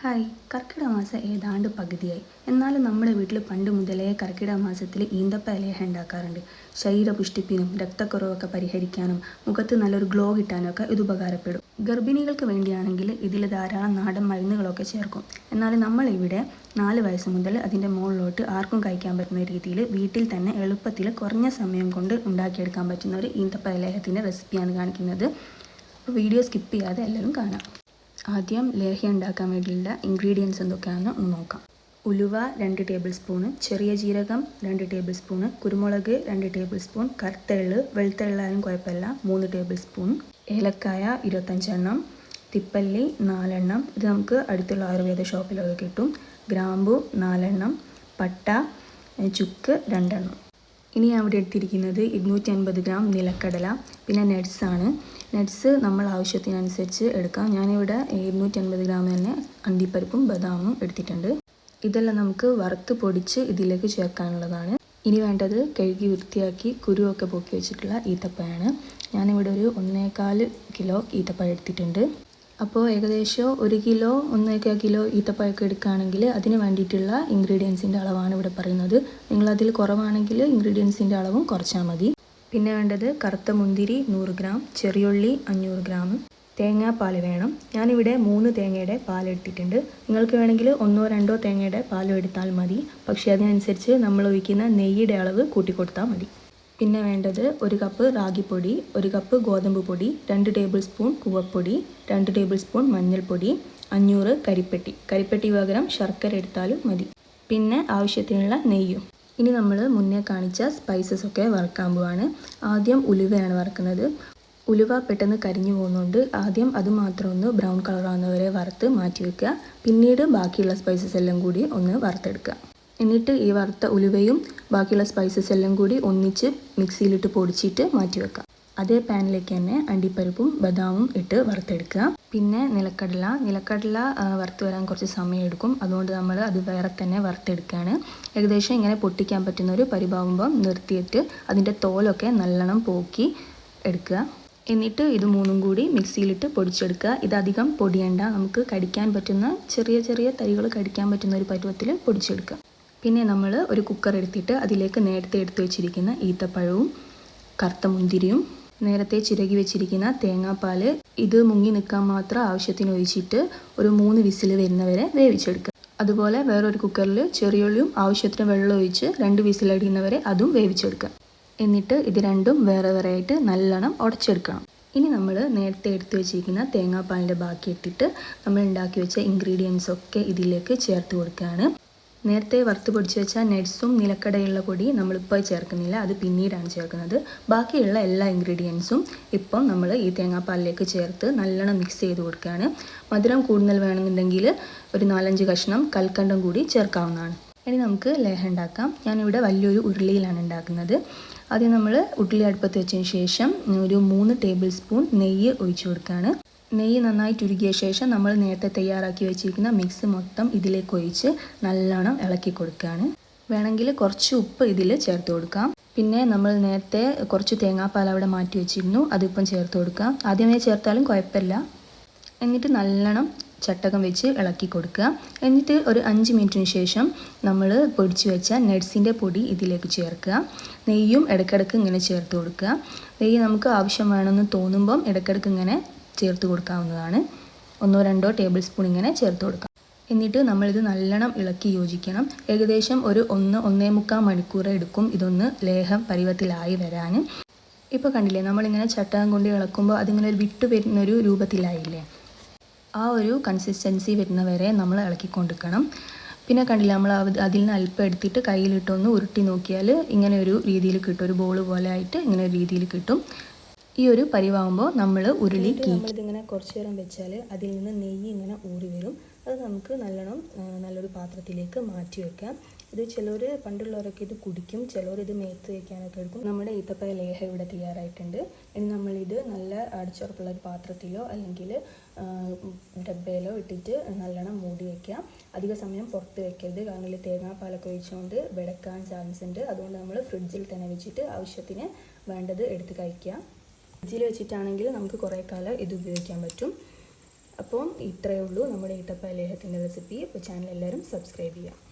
Hi. കർക്കിടക മാസം ഏതാണ്ട് പകുതിയായി. എന്നാലും നമ്മുടെ വീട്ടിൽ പണ്ട് മുതലേ കർക്കിടക മാസത്തിൽ ഈന്തപ്പ ഇലയഹ ഉണ്ടാക്കാറുണ്ട്. ശരീരപുഷ്ടിപ്പിനും രക്തക്കുറവൊക്കെ പരിഹരിക്കാനും മുഖത്ത് നല്ലൊരു ഗ്ലോ കിട്ടാനും ഒക്കെ ഇത് ഉപകാരപ്പെടും. ഗർഭിണികൾക്ക് വേണ്ടിയാണെങ്കിൽ ഇതിൽ ധാരാളം നാടൻ മരുന്നുകളൊക്കെ ചേർക്കും. എന്നാൽ നമ്മളിവിടെ നാല് വയസ്സ് മുതൽ അതിന്റെ മുകളിലോട്ട് ആർക്കും കഴിക്കാൻ പറ്റുന്ന രീതിയിൽ വീട്ടിൽ തന്നെ എളുപ്പത്തിൽ കുറഞ്ഞ സമയം കൊണ്ട് ഉണ്ടാക്കിയെടുക്കാൻ പറ്റുന്ന ഒരു ഈന്തപ്പ ഇലയഹത്തിന്റെ റെസിപ്പിയാണ് കാണിക്കുന്നത്. അപ്പോൾ വീഡിയോ സ്കിപ്പ് ചെയ്യാതെ എല്ലാവരും കാണാം. ആദ്യം ലേഹ്യ ഉണ്ടാക്കാൻ വേണ്ടിയുള്ള ഇൻഗ്രീഡിയൻസ് എന്തൊക്കെയാണെന്ന് ഒന്ന് നോക്കാം. ഉലുവ രണ്ട് ടേബിൾ സ്പൂണ് ചെറിയ ജീരകം രണ്ട് ടേബിൾ സ്പൂണ് കുരുമുളക് രണ്ട് ടേബിൾ സ്പൂൺ കറുത്തെള്ള് വെളുത്തെള്ളായാലും കുഴപ്പമില്ല മൂന്ന് ടേബിൾ സ്പൂൺ ഏലക്കായ ഇരുപത്തഞ്ചെണ്ണം തിപ്പല്ലി നാലെണ്ണം ഇത് നമുക്ക് അടുത്തുള്ള ആയുർവേദ ഷോപ്പിലൊക്കെ കിട്ടും. ഗ്രാമ്പു നാലെണ്ണം പട്ട ചുക്ക് രണ്ടെണ്ണം ഇനി ഞാൻ ഇവിടെ എടുത്തിരിക്കുന്നത് ഇരുന്നൂറ്റി അൻപത് ഗ്രാം നിലക്കടല പിന്നെ നട്ട്സാണ് നട്ട്സ് നമ്മൾ ആവശ്യത്തിനനുസരിച്ച് എടുക്കാം. ഞാനിവിടെ എഴുന്നൂറ്റി അൻപത് ഗ്രാം തന്നെ അണ്ടിപ്പരിപ്പും ബദാമും എടുത്തിട്ടുണ്ട്. ഇതെല്ലാം നമുക്ക് വറുത്ത് പൊടിച്ച് ഇതിലേക്ക് ചേർക്കാനുള്ളതാണ്. ഇനി വേണ്ടത് കഴുകി വൃത്തിയാക്കി കുരുവൊക്കെ പൊക്കി വെച്ചിട്ടുള്ള ഈത്തപ്പഴമാണ് ഞാനിവിടെ ഒരു ഒന്നേകാൽ കിലോ ഈത്തപ്പഴം എടുത്തിട്ടുണ്ട്. അപ്പോൾ ഏകദേശം ഒരു കിലോ ഒന്നേക്കാൽ കിലോ ഈത്തപ്പഴമൊക്കെ എടുക്കുകയാണെങ്കിൽ അതിന് വേണ്ടിയിട്ടുള്ള ഇൻഗ്രീഡിയൻസിന്റെ അളവാണ് ഇവിടെ പറയുന്നത്. നിങ്ങളതിൽ കുറവാണെങ്കിൽ ഇൻഗ്രീഡിയൻസിന്റെ അളവും കുറച്ചാൽ മതി. പിന്നെ വേണ്ടത് കറുത്ത മുന്തിരി നൂറ് ഗ്രാം ചെറിയുള്ളി അഞ്ഞൂറ് ഗ്രാം തേങ്ങാപ്പാൽ വേണം. ഞാനിവിടെ മൂന്ന് തേങ്ങയുടെ പാൽ എടുത്തിട്ടുണ്ട്. നിങ്ങൾക്ക് വേണമെങ്കിൽ ഒന്നോ രണ്ടോ തേങ്ങയുടെ പാലും എടുത്താൽ മതി. പക്ഷേ അതിനനുസരിച്ച് നമ്മൾ ഒഴിക്കുന്ന നെയ്യുടെ അളവ് കൂട്ടിക്കൊടുത്താൽ മതി. പിന്നെ വേണ്ടത് ഒരു കപ്പ് റാഗിപ്പൊടി ഒരു കപ്പ് ഗോതമ്പ് പൊടി രണ്ട് ടേബിൾ സ്പൂൺ കുവപ്പൊടി രണ്ട് ടേബിൾ സ്പൂൺ മഞ്ഞൾപ്പൊടി അഞ്ഞൂറ് കരിപ്പെട്ടി. കരിപ്പെട്ടി പകരം ശർക്കര എടുത്താലും മതി. പിന്നെ ആവശ്യത്തിനുള്ള നെയ്യും. ഇനി നമ്മൾ മുന്നേ കാണിച്ച സ്പൈസസ് ഒക്കെ വറുക്കാൻ പോവാണ്. ആദ്യം ഉലുവയാണ് വറുക്കുന്നത്. ഉലുവ പെട്ടെന്ന് കരിഞ്ഞു പോകുന്നുണ്ട് ആദ്യം അത് മാത്രം ഒന്ന് ബ്രൗൺ കളറാകുന്നവരെ വറുത്ത് മാറ്റി വെക്കുക. പിന്നീട് ബാക്കിയുള്ള സ്പൈസസ് എല്ലാം കൂടി ഒന്ന് വറുത്തെടുക്കുക. എന്നിട്ട് ഈ വറുത്ത ഉലുവയും ബാക്കിയുള്ള സ്പൈസസ് എല്ലാം കൂടി ഒന്നിച്ച് മിക്സിയിലിട്ട് പൊടിച്ചിട്ട് മാറ്റി വെക്കാം അതേ പാനിലേക്ക് തന്നെ അണ്ടിപ്പരിപ്പും ബദാമും ഇട്ട് വറുത്തെടുക്കുക. പിന്നെ നിലക്കടല. നിലക്കടല വറുത്ത് വരാൻ കുറച്ച് സമയം എടുക്കും. അതുകൊണ്ട് നമ്മൾ അത് വേറെ തന്നെ വറുത്തെടുക്കുകയാണ്. ഏകദേശം ഇങ്ങനെ പൊട്ടിക്കാൻ പറ്റുന്ന ഒരു പരിഭാവുമ്പം നിർത്തിയിട്ട് അതിന്റെ തോലൊക്കെ നല്ലോണം പോക്കി എടുക്കുക. എന്നിട്ട് ഇത് മൂന്നും കൂടി മിക്സിയിലിട്ട് പൊടിച്ചെടുക്കുക. ഇതധികം പൊടിയണ്ട. നമുക്ക് കടിക്കാൻ പറ്റുന്ന ചെറിയ ചെറിയ തരികൾ കടിക്കാൻ പറ്റുന്ന ഒരു പരുവത്തിൽ പൊടിച്ചെടുക്കുക. പിന്നെ നമ്മൾ ഒരു കുക്കർ എടുത്തിട്ട് അതിലേക്ക് നേരത്തെ എടുത്തു വെച്ചിരിക്കുന്ന ഈത്തപ്പഴവും കറുത്ത മുന്തിരിയും നേരത്തെ ചിരകി വെച്ചിരിക്കുന്ന തേങ്ങാപ്പാൽ ഇത് മുങ്ങി നിൽക്കാൻ മാത്രം ആവശ്യത്തിന് ഒഴിച്ചിട്ട് ഒരു മൂന്ന് വിസിൽ വരുന്നവരെ വേവിച്ചെടുക്കുക. അതുപോലെ വേറൊരു കുക്കറിൽ ചെറിയുള്ളിയും ആവശ്യത്തിന് വെള്ളം ഒഴിച്ച് രണ്ട് വിസിലടിയുന്നവരെ അതും വേവിച്ചെടുക്കുക. എന്നിട്ട് ഇത് രണ്ടും വേറെ വേറെ ആയിട്ട് നല്ലോണം ഉടച്ചെടുക്കണം. ഇനി നമ്മൾ നേരത്തെ എടുത്തു വെച്ചിരിക്കുന്ന തേങ്ങാപ്പാലിന്റെ ബാക്കി ഇട്ടിട്ട് നമ്മൾ ഉണ്ടാക്കി വെച്ച ഇൻഗ്രീഡിയൻസ് ഒക്കെ ഇതിലേക്ക് ചേർത്ത് കൊടുക്കുകയാണ്. നേരത്തെ വറുത്ത് പൊടിച്ച് വെച്ച നട്ട്സും നിലക്കടയുള്ള പൊടി നമ്മളിപ്പോൾ ചേർക്കുന്നില്ല അത് പിന്നീടാണ് ചേർക്കുന്നത്. ബാക്കിയുള്ള എല്ലാ ഇൻഗ്രീഡിയൻസും ഇപ്പം നമ്മൾ ഈ തേങ്ങാപ്പാലിലേക്ക് ചേർത്ത് നല്ലോണം മിക്സ് ചെയ്ത് കൊടുക്കുകയാണ്. മധുരം കൂടുതൽ വേണമെന്നുണ്ടെങ്കിൽ ഒരു നാലഞ്ച് കഷ്ണം കൽക്കണ്ടം കൂടി ചേർക്കാവുന്നതാണ്. ഇനി നമുക്ക് ലേഹം ഉണ്ടാക്കാം. ഞാനിവിടെ വലിയൊരു ഉരുളിയിലാണ് ഉണ്ടാക്കുന്നത്. ആദ്യം നമ്മൾ ഉരുളി അടുപ്പത്ത് വെച്ചതിന് ശേഷം ഒരു മൂന്ന് ടേബിൾ സ്പൂൺ നെയ്യ് ഒഴിച്ചു കൊടുക്കുകയാണ്. നെയ്യ് നന്നായി ഉരുകിയ ശേഷം നമ്മൾ നേരത്തെ തയ്യാറാക്കി വെച്ചിരിക്കുന്ന മിക്സ് മൊത്തം ഇതിലേക്ക് ഒഴിച്ച് നല്ലോണം ഇളക്കി കൊടുക്കുകയാണ്. വേണമെങ്കിൽ കുറച്ച് ഉപ്പ് ഇതിൽ ചേർത്ത് കൊടുക്കാം. പിന്നെ നമ്മൾ നേരത്തെ കുറച്ച് തേങ്ങാപ്പാൽ അവിടെ മാറ്റി വെച്ചിരുന്നു അതിപ്പം ചേർത്ത് കൊടുക്കാം. ആദ്യമേ ചേർത്താലും കുഴപ്പമില്ല. എന്നിട്ട് നല്ലോണം ചട്ടകം വെച്ച് ഇളക്കി കൊടുക്കുക. എന്നിട്ട് ഒരു അഞ്ച് മിനിറ്റിന് ശേഷം നമ്മൾ പൊടിച്ച് വെച്ച നെഡ്സിന്റെ പൊടി ഇതിലേക്ക് ചേർക്കുക. നെയ്യും ഇടയ്ക്കിടയ്ക്ക് ഇങ്ങനെ ചേർത്ത് കൊടുക്കുക. നെയ്യ് നമുക്ക് ആവശ്യം വേണമെന്ന് തോന്നുമ്പം ഇടയ്ക്കിടയ്ക്ക് ഇങ്ങനെ ചേർത്ത് കൊടുക്കാവുന്നതാണ്. ഒന്നോ രണ്ടോ ടേബിൾ സ്പൂൺ ഇങ്ങനെ ചേർത്ത് കൊടുക്കാം. എന്നിട്ട് നമ്മളിത് നല്ലോണം ഇളക്കി യോജിക്കണം. ഏകദേശം ഒരു ഒന്ന് ഒന്നേ മുക്കാൽ മണിക്കൂർ എടുക്കും ഇതൊന്ന് ലേഹം പരുവത്തിലായി വരാൻ ഇപ്പോൾ കണ്ടില്ലേ നമ്മളിങ്ങനെ ചട്ടകം കൊണ്ട് ഇളക്കുമ്പോൾ അതിങ്ങനെ ഒരു വിട്ടു വരുന്നൊരു രൂപത്തിലായില്ലേ? ആ ഒരു കൺസിസ്റ്റൻസി വരുന്നവരെ നമ്മൾ ഇളക്കിക്കൊണ്ടിരിക്കണം പിന്നെ കണ്ടില്ല നമ്മൾ അത് അതിൽ നിന്ന് അല്പം എടുത്തിട്ട് കയ്യിലിട്ടൊന്ന് ഉരുട്ടി നോക്കിയാൽ ഇങ്ങനെ ഒരു രീതിയിൽ കിട്ടും. ഒരു ബോൾ പോലെ ആയിട്ട് ഇങ്ങനെ ഒരു രീതിയിൽ കിട്ടും. ഈ ഒരു പരിവാകുമ്പോൾ നമ്മൾ ഉരുളി നമ്മളിതിങ്ങനെ കുറച്ച് നേരം വെച്ചാൽ അതിൽ നിന്ന് നെയ്യ് ഇങ്ങനെ ഊറി വരും. അത് നമുക്ക് നല്ലോണം നല്ലൊരു പാത്രത്തിലേക്ക് മാറ്റി വെക്കാം. ഇത് ചിലർ പണ്ടുള്ളവരൊക്കെ ഇത് കുടിക്കും ചിലർ ഇത് മേത്ത് വയ്ക്കാനൊക്കെ എടുക്കും. നമ്മുടെ ഈത്തപ്പഴ ലേഹ ഇവിടെ തയ്യാറായിട്ടുണ്ട്. ഇനി നമ്മളിത് നല്ല അടിച്ചുറപ്പുള്ള ഒരു പാത്രത്തിലോ അല്ലെങ്കിൽ ഡബ്ബയിലോ ഇട്ടിട്ട് നല്ലോണം മൂടി വയ്ക്കാം അധിക സമയം പുറത്ത് വെക്കരുത്. കാരണം ഇതിൽ തേങ്ങാപ്പാലൊക്കെ ഒഴിച്ചുകൊണ്ട് വെടക്കാൻ ചാൻസ് ഉണ്ട് അതുകൊണ്ട് നമ്മൾ ഫ്രിഡ്ജിൽ തന്നെ വെച്ചിട്ട് ആവശ്യത്തിന് വേണ്ടത് എടുത്ത് കഴിക്കാം. ഫ്രിഡ്ജിൽ വെച്ചിട്ടാണെങ്കിൽ നമുക്ക് കുറേ കാലം ഇത് ഉപയോഗിക്കാൻ പറ്റും. അപ്പം ഇത്രയേ ഉള്ളൂ നമ്മുടെ ഈത്തപ്പ ലേഹത്തിന്റെ റെസിപ്പി അപ്പോൾ ചാനൽ എല്ലാവരും സബ്സ്ക്രൈബ് ചെയ്യുക.